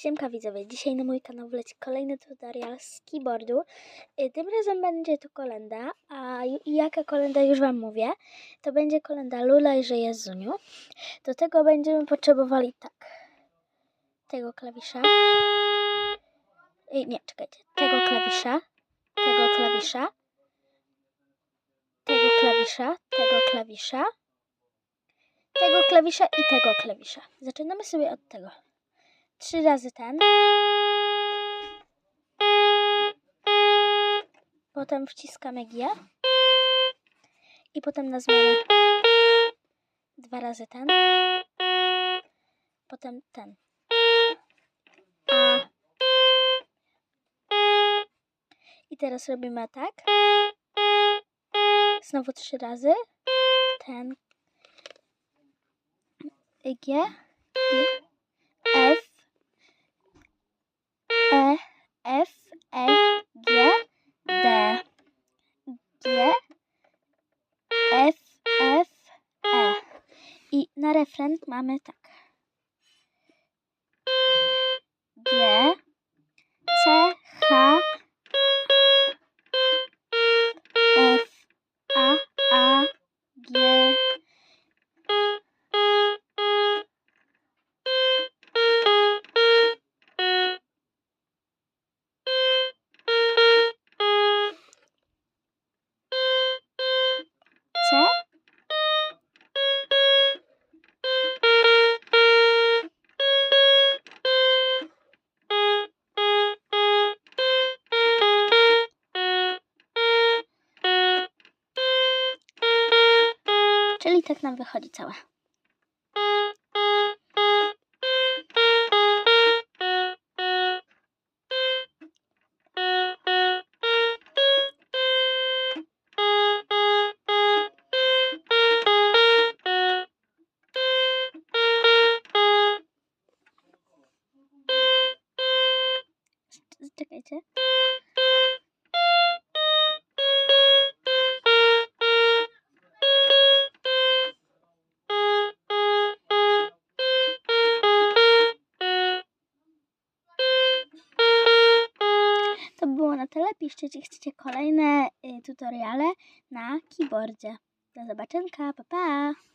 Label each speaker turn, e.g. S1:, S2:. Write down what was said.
S1: Siemka widzowie, dzisiaj na mój kanał wleci kolejny tutorial z keyboardu. Y, Tym razem będzie to kolenda, a jaka kolenda już Wam mówię. To będzie kolenda Lula i że jest Zuniu. Do tego będziemy potrzebowali tak. Tego klawisza. Ej, nie, czekajcie. Tego klawisza. Tego klawisza. Tego klawisza. Tego klawisza. Tego klawisza i tego klawisza. Zaczynamy sobie od tego trzy razy ten. Potem wciskamy G. I potem na zmianę dwa razy ten. Potem ten. A. I teraz robimy tak. Znowu trzy razy. Ten. G. I na refren mamy tak. Czyli tak nam wychodzi całe. Czekajcie. To było na tyle. Piszcie, czy chcecie kolejne y, tutoriale na keyboardzie. Do zobaczenia, pa pa!